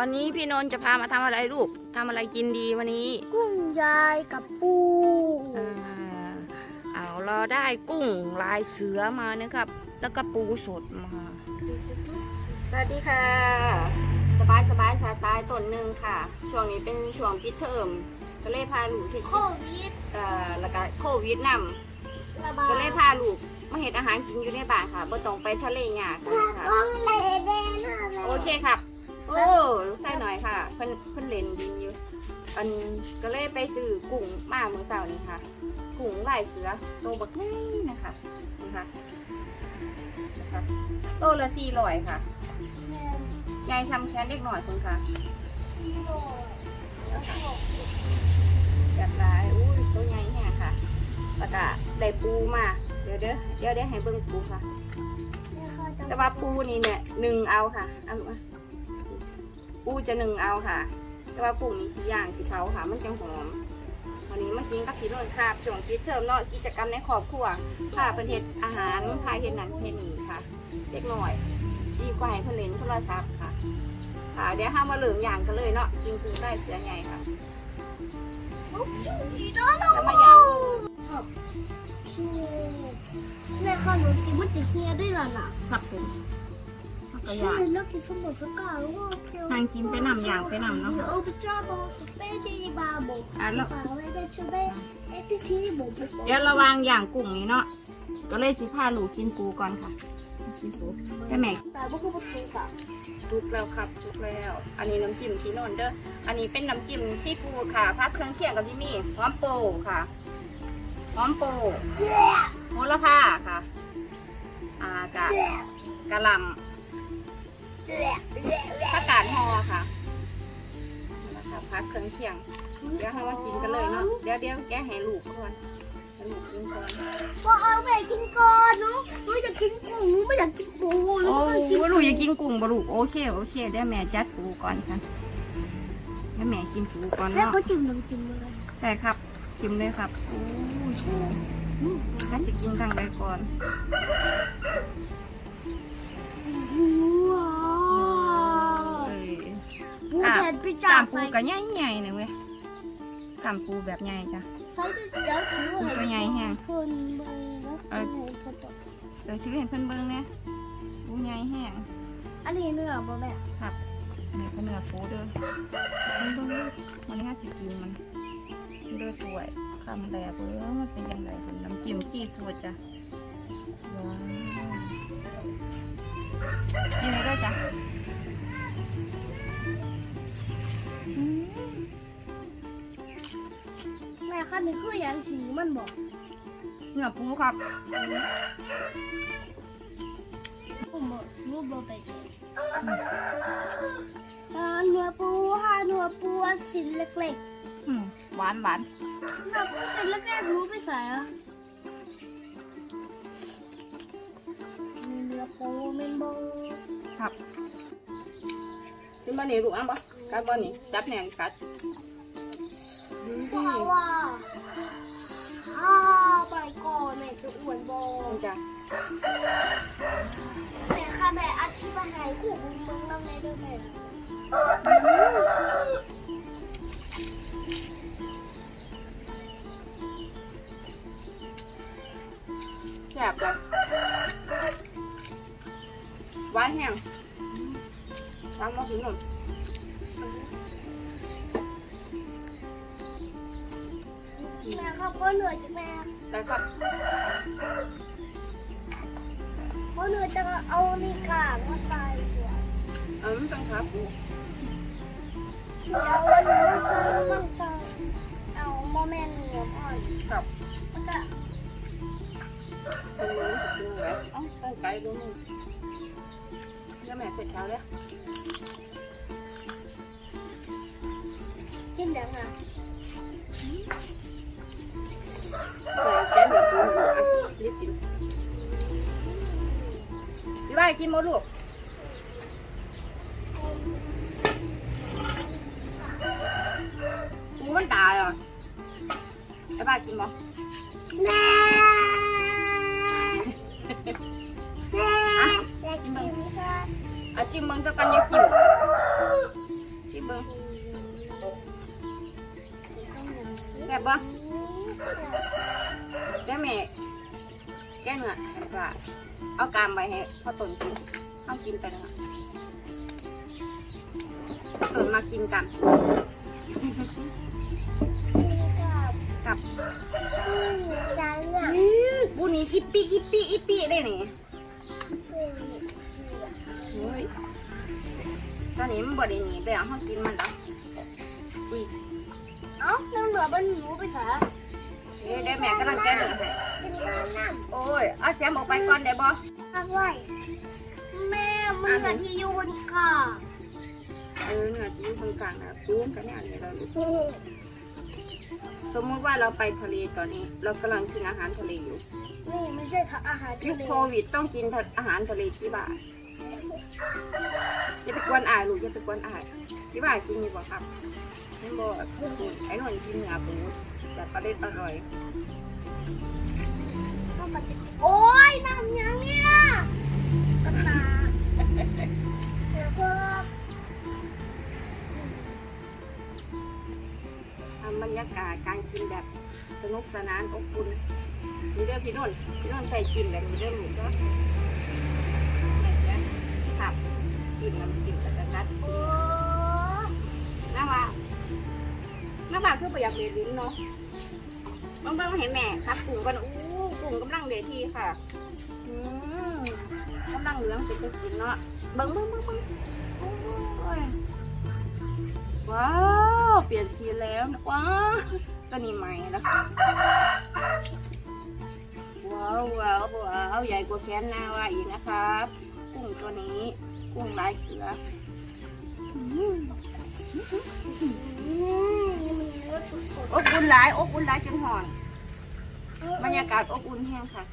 วันนี้พี่นนท์จะพามาทำอะไรลูกทำอะไรกินดีวันนี้กุ้งยายกับปูอ่าเอาเราได้กุ้งลายเสือมานะครับ แล้วก็ปูสดมา สวัสดีค่ะ สบายสบายสไตล์ต้นหนึ่งค่ะ ช่วงนี้เป็นช่วงปิดเทอมก็เลยพาลูกที่โควิดเอ่อแล้วก็โควิดนำระบาดก็เลยพาลูกมาเห็ดอาหารกินอยู่ในบ้านค่ะบ่ต้องไปทะเลยากค่ะ ต้องเลยแดงเลย โอเคครับ โอ้ลูกใส่หน่อยค่ะ เพิ่นเพิ่นเล่นดีอยู่ อันก็เลยไปซื้อกุ้งมาเมื่อเช้านี้ค่ะ กุ้งลายเสือโตบักง่ายนะคะนี่ค่ะนะคะโตละสี่ร้อยค่ะยายชำแค้นเล็กหน่อยคุณค่ะแบบลายอุ้ยตัวใหญ่แฮะค่ะแล้วก็ได้ปูมา เดี๋ยวเด้อเดี๋ยวเดี๋ยวให้เบิ่งปูค่ะ แต่ว่าปูนี่เนี่ยหนึ่งเอาค่ะเอาลูกมา ปูจะหนึ่งเอาค่ะ แต่ว่าปูนี่สีย่างสีเผาค่ะ มันจังหอมวันนี้มากินกับพี่โนนท์ครับช่วงปิดเทอมเนาะกิจกรรมในครอบครัวค่ะเป็นเฮ็ดอาหารพาเฮ็ดนั้นเฮ็ดนี่ค่ะเด็กหน่อย ดีกว่าให้เพิ่นเล่นโทรศัพท์ค่ะค่ะเดี๋ยวห้ามาเหลืองอย่างกันเลยเนาะกินปูใต้เสือใหญ่ค่ะจะมาย่างแม่ข้าวหนูกินมันติดเฮียด้วยล่ะน่ะผักผม ผักกระใช่ยางแล้วกินสมุนสกัดแล้วก็เคี่ยวทางกินไปนำอย่างไปนำเนาะค่ะ โอ้พระเจ้าบอกเป้ดีบาบอกอะแล้วปากอะไรได้ช่วยเอ้พี่ที่บอกบอกเดี๋ยวระวังอย่างกุ้งนี้เนาะก็เลยสิพาลูกกินปูก่อนค่ะกินปูแต่แม่แต่ว่าคุณผู้ชมค่ะทุกแล้วครับทุกแล้ว อันนี้น้ำจิ้มที่โนนเด้ออันนี้เป็นน้ำจิ้มซีฟู้ดค่ะพักเครื่องเคียงกับที่นี่หอมโปค่ะหอมโปโหระพาค่ะ อ่ากะกะหล่ำ ผักกาดฮอค่ะนี่นะคะพักเครื่องเคียง เดี๋ยวให้มากินกันเลยเนาะ เดี๋ยวเดี๋ยวแกะให้ลูกก่อนให้ลูกกินก่อนว่าเอาไปกินก่อนเนาะหนูอยากกินปูหนูไม่อยากกินปูหนูโอ้ไม่กินลูกอยากกินกุ้งบลูกโอเคโอเคเดี๋ยวแม่จัดปูก่อนค่ะเดี๋ยวแม่กินปูก่อนแล้วเนาะเขาจิ้มน้ำจิ้มอะไรได้ครับชิมเลยครับโอ้ยปูถ้าจะกินทางใดก่อน ปูแทนพี่กจ่าล้ามไฟปูก็ใหญ่ใหญ่ๆเลยเว้ยกล้ามปูแบบใหญ่จ้ะไฟเดี๋ยวถือตัวใหญ่แฮะคนเบิ่งแล้วคนให้เขาตกเดี๋ยวถือให้เพิ่นเบิ่งเนี่ยปูใหญ่แห้งอันนี้เนื้อบ่แม่ครับนี่ก็เนื้อปูเด้อเบิ่งเบิ่งวันนี้ห้าสิบกินมันเด้อถ้วยคำแรกเบิ่งมันเป็นยังไงเป็นน้ำจิ้มซีฟู้ดจ้ะว้าวกินเลยด้วยจ้ะ อืมแม่ค่ะนี่คืออย่างสีมันบอกเนื้อปูครับผมบอกรูปบ่ไปอ่าเนื้อปูค่ะเนื้อปูอันสินเล็กอืมหวานหวานๆเนื้อปูสินเล็กๆรู้ไปใส่อะเนื้อปูเมนโบครับขึ้นมานี่ลูกอะบ่ กัดบ่นี่จับแหนงกัดว้าวว้าวอ้าไปก่อนแม่จะอ้วนบอนี่จ้ะแม่ค่ะแม่อัดที่มาหายคู่บุญเมืองน้ำในเด้อแม่แซ่บจ้ะหวานแห้งหวานมาถึงหนึ่ง แม่ก็เหนื่อยจังแม่ได้ครับก็เหนื่อยจังเอานี่กามาใส่หัวเอันนี้เป็นขาปูเดี๋ยววันนี้มันใส่เอาโมเมนต์เหนียวอ่อนครับแล้วก็เป็นมือถึงเลยเอ้าตั้งไกลดูนี่แล้วแม่เสร็จแล้วเลย จังค่ะเปิดแก้มแบบปูหัวรีบกินพี่ว่ากินหมดลูก เอากามไว้ให้พ่อตนกินเอากินไปแล้วตนมากินกันกับจังอะปูนี้อีปีอีปีอีปีได้นี่ตอนนี้มันบดหนีไปอะห้องกินมันแล้วอุ้ยเอ้าแล้วเหลือเป็นหนูไปสา ดี๋ยวเดี๋ยวแม่กำลังแก้เลยให้เป็นการนั่งโอ้ยเอาเสียมออกไปก่อนได้บ่เอาไว้แม่มือที่อยู่บนขาเออเนื้อที่อยู่ตรงกลางนะปูกันเนี่ยนี่เราสมมติว่าเราไปทะเลตอนนี้ เรากำลังกินอาหารทะเลอยู่นี่ไม่ใช่อาหารยุทะคเลโควิดต้องกินอาหารทะเลที่บ้านอย่าไปกวนอายลูกอย่าไปกวนอายที่บ้านกินอยู่บ่ครับไม่บอกไอ้หนวลกินเนื้อปู แบบประเด็ดอร่อยโอ้ยน้ำยังเนี่ยกระตาแล้วก็ทำบรรยากาศการกินแบบสนุกสนานอบอุ่นมีเรื่องพี่นนท์พี่นนท์ใส่กินแบบมีเรื่องหมูก็ครับกินน้ำกินกระจัดโอ้น้าว่า น้าว่าคือประหยัดเบลิ้นเนาะบางเบิ้งเห็นแม่ครับกุ้งกันอู้กุ้งกำลังเดทีค่ะ อืมกำลังเหลืองเป็นตะกินเนาะเบิ้งเบิ้งเบิ้งเบิ้งโอ้ยว้าวเปลี่ยนสีแล้วนะว้าวตัวนี้ใหม่นะคะว้าวว้าวว้าวใหญ่กว่าแขนนาว่าอีกนะครับ กุ้งตัวนี้ กุ้งลายเสือ อบอุ่นหลายอบอุ่นหลายจนหอนบรรยากาศอบอุ่นแห้งค่ะ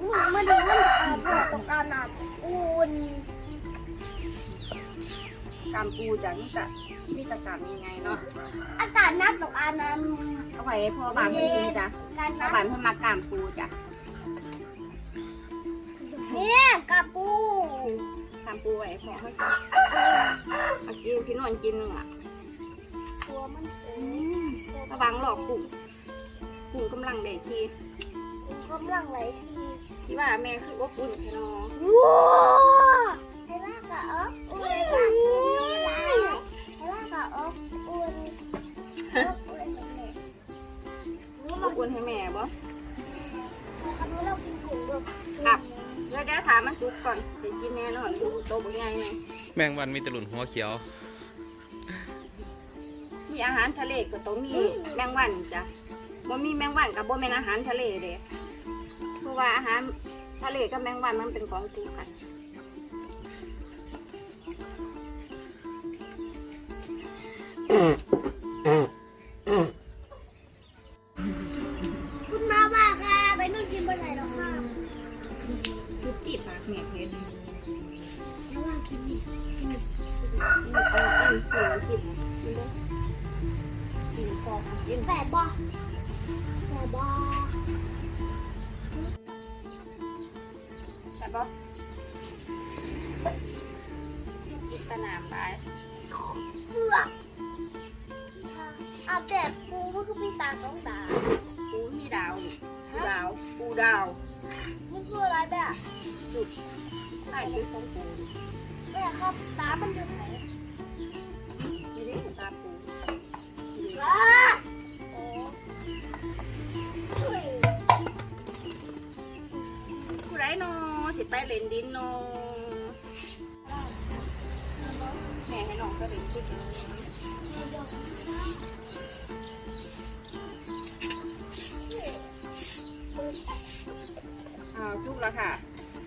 อืมมันดูนอาบน้ำตกอาบน้ำอุ่นกามปูจากนี่จะนี่จะกามยังไงเนาะอากาศน้ำตกอาน้เอาไว้ให้พ่อบานเพื่อนกินจ้ะพ่อบานเพื่อนมากามปูจ้ะเนี่ยกระปูกามปูไว้ให้พ่อให้ กินเอากินพี่นวลกินหนึ่งอะตัวมันเออืงมระวังหลอกกุ้งกุ้งกำลังเด็กทีกำลังไหลทีที่ว่าแม่คืออบอุ่นแค่น้องว้าไอ้ล่ากะอ๊อกอุ่นไอ้ล่ากะอุ่นไอ้ล่ากะอ๊อกอุ่นอ๊อกอุ่นแบบนี้รู้อเราบอุ่นให้แม่บ่คันว่าเรากินกุ้งแบบเดี๋ยวเดี๋ยวถามมันสุกก่อนจะกินแน่นอนโตบ่ใหญ่ไหม แมงวันมีแตะหลุนหัวเขียว มีอาหารทะเลก็ต้องมีแมงวันจ้ะบ่มีแมงวันกับบ่แม่นอาหารทะเลเด้เพราะว่าอาหารทะเลกับแมงวันมันเป็นของคู่กันคุ สนามไปเพื่ออาแดดปูมันคือมีตาสองตาปูมีดาวดาวปูดาวมันคืออะไรแบบจุดใต้จุดของปูแม่ครับตา มันอยู่ไหนนี่ดิตาปูว้าโอ้ยผู้ไรเนอสิไปเล่นดินเน อแม่ให้น้องก็เล่นชิดอ้าวชุกแล้วค่ะ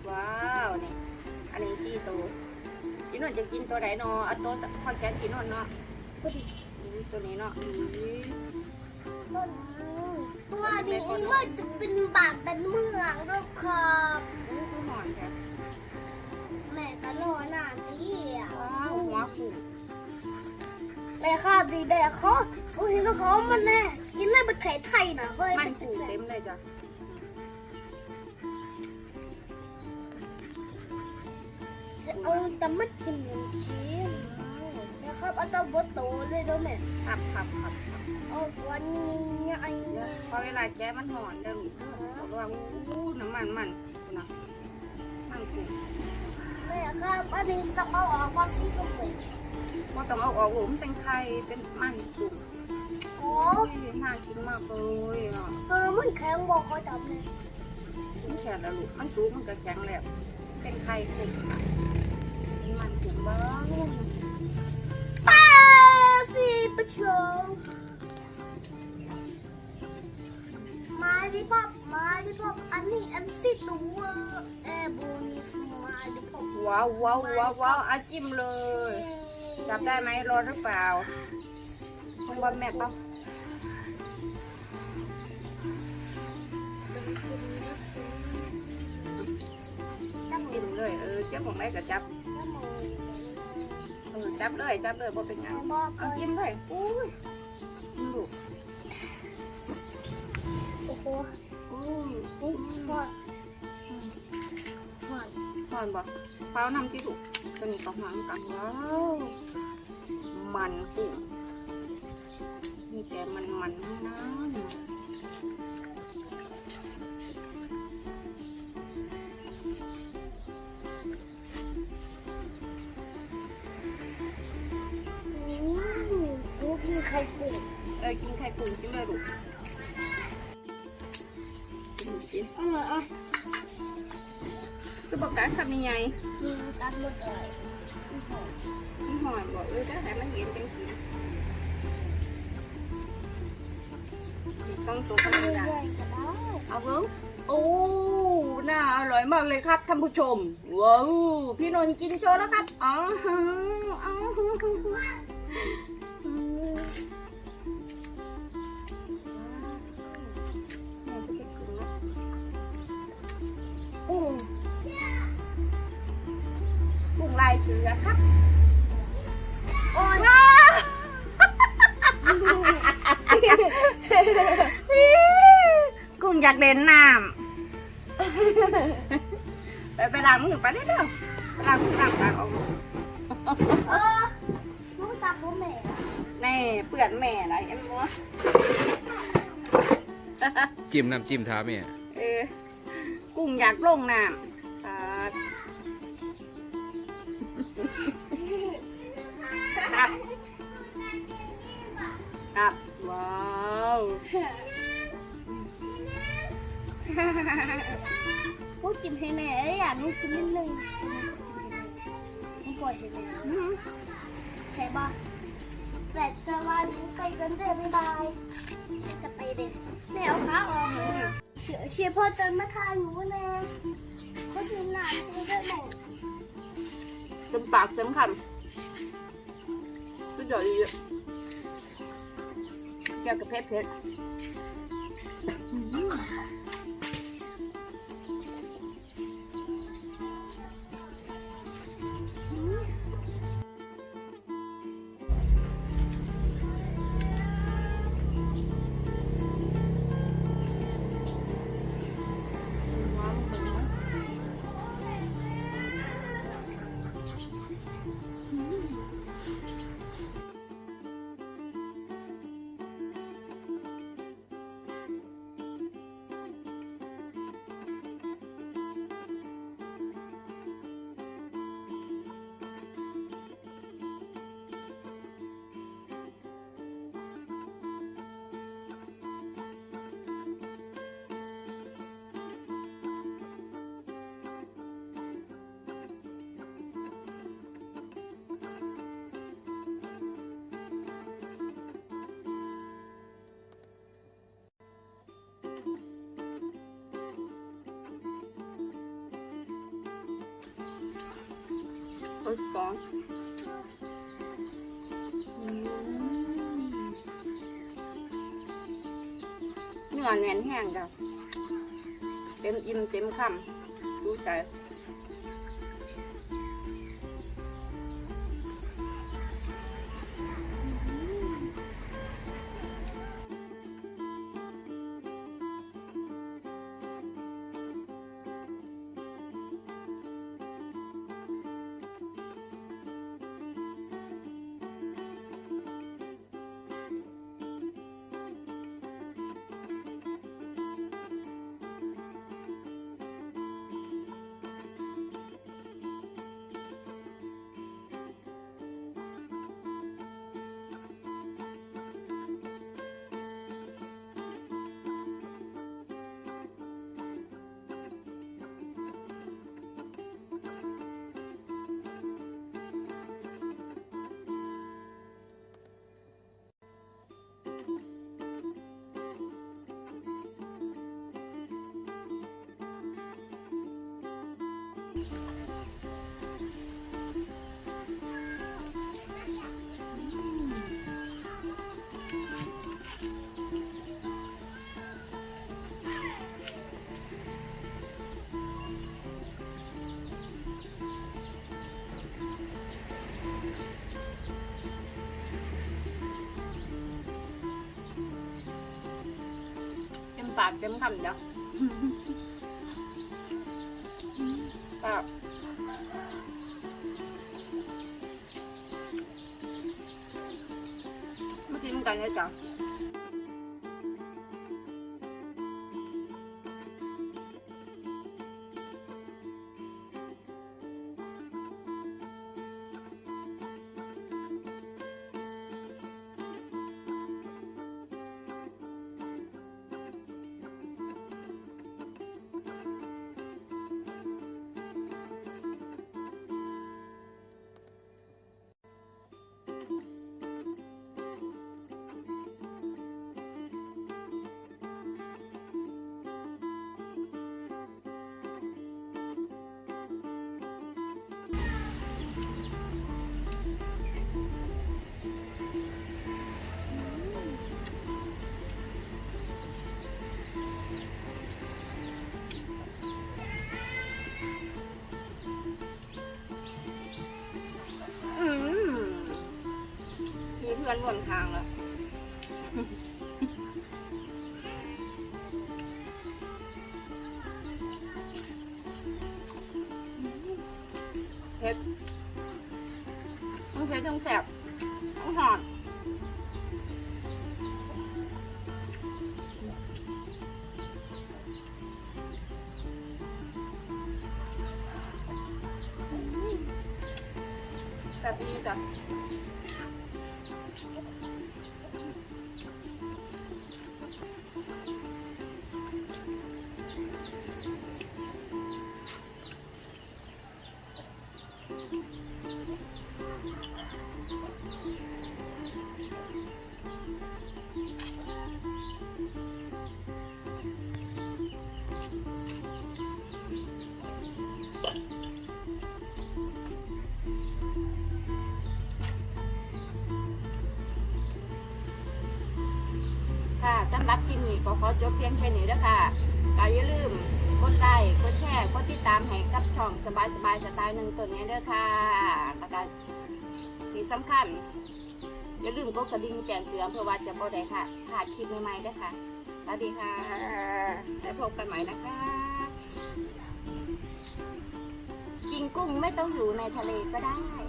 ว้าวนี่ อันนี้สี่ตัวพี่นวลจะกินตัวไหนเนอเอาตัวทอดแขนพี่นวลเนาะพอดีอืมตัวนี้เนาะอืมต้นเพราะว่าดีมันจะเป็นบาดเป็นเมืองด้วยครับอู้คือหอนแท้แม่ก็รอหน้าที่อะว้าวหัวกุ้ง แม่ข้าดีแดกเขาโอ้ยแล้วเขามันแน่กินได้เป็นไข่ไทยนะเฮ้ยมันกุ้งเต็มเลยจ้ะเอาแต่ไม่กินหนึ่งชิ้นแม่ข้าครับเอาตัวบดโตเลยด้วยแม่ครับครับครับครับเอาวันนี้ไอ้เดี๋ยวพอเวลาแก้มันหอนเดี๋ยวลูกบอกว่าอู้น้ำมันมันนะมันกุ้งแม่ครับอันนี้ต้องเอาออกว่าสีส้มเลย ว่าต้องเอาออกหลุมเป็นไข่เป็นมันกุ้งโอ้โอ้ยน่ากินมากเลยอะเออมันแข็งบอกเขาจับเลยมันแข็งแล้วลูกมันสูงมันก็แข็งแล้วเป็นไข่กุ้งอะเป็นมันกุ้งบ้างป้าสิประชมมาดิพ่อมาดิพ่ออันนี้อันสิตัวเอโบนี่มาดิพ่อว้าวว้าวว้าวว้าวอาจิ้มเลย จับได้ไหมร้อนหรือเปล่าคงว่าแม่เปล่าจับจิ้มเลยเออเจ้าของได้ก็จับเออจับเลยจับเลยบ่เป็นหยังเอาจิ้มเลยอุ้ยลูกโอ้โหอุ้ยอุ้ยพ่อพ่อ พอนบ่เปล่านำที่ถูกตัวนี้ก็หางกันว้าวมันกุ้งมีแต่มันมันๆนะอืมลูกมีไข่กุ้งเออกินไข่กุ้งกินเลยลูก ก็บอกการทำยังไงมีตัดหมดเลยมันหอยบอกเออถ้าไหนมันเย็นจังกินอีกต้องตัวกันญ่ก็ได้เอาเบิ้งโอ้น่าอร่อยมากเลยครับท่านผู้ชม ว้าวพี่นนท์กินโชว์แล้วครับอ๋ออ๋อ ลายเสือครับ โอ้ยว้ากุ้งอยากเล่นน้ำไปไปล้างมือไปได้เด้อไปล้างมือล้างปากออกเออลูกตาพ่อแม่แน่เปื่อนแม่อะไรยังวะจิ้มน้ำจิ้มท้าแม่เออกุ้งอยากลงน้ำ ครับว้าวพูดจิ้มให้แม่เอ้ยอยากลูกกินนิดนึงไม่ปล่อยใช่ไหมอื้อหือใช่ป่ะแต่จะวันใกล้กันเดือนบายจะไปเด็กแม่เอาขาออกเลยเชียร์เชียร์พ่อเติมมาทานหนูแน่เขาดูหนาที่ได้ไหมเต็มปากเต็มคำสุดยอดเลย เกี่ยวกับเพชรเพชร โอ้ยฟองเนื้อแน่นแห้งจ้ะเต็มอิ่มเต็มคำดูใจากเต็มคำเนาะ มีเพื่อนร่วมทางแล้วเผ็ดทั้งเผ็ดทั้งแสบทั้งหอนแบบนี้จ้ะ ค่ะสำหรับคลิปนี้ก็ขอจบเพียงแค่นี้แล้วค่ะก็อย่าลืมกดไลค์กดแชร์กดติดตามให้กับช่องสบายสบายสไตล์หนึ่งตัวนี้เด้อค่ะแล้วก็ที่สำคัญ อย่าลืมกดกระดิ่งแจ้งเตือนเพื่อว่าจะบ่ได้ค่ะขาดคลิปใหม่ๆเด้อค่ะสวัสดีค่ะแล้วพบกันใหม่นะคะกินกุ้งไม่ต้องอยู่ในทะเลก็ได้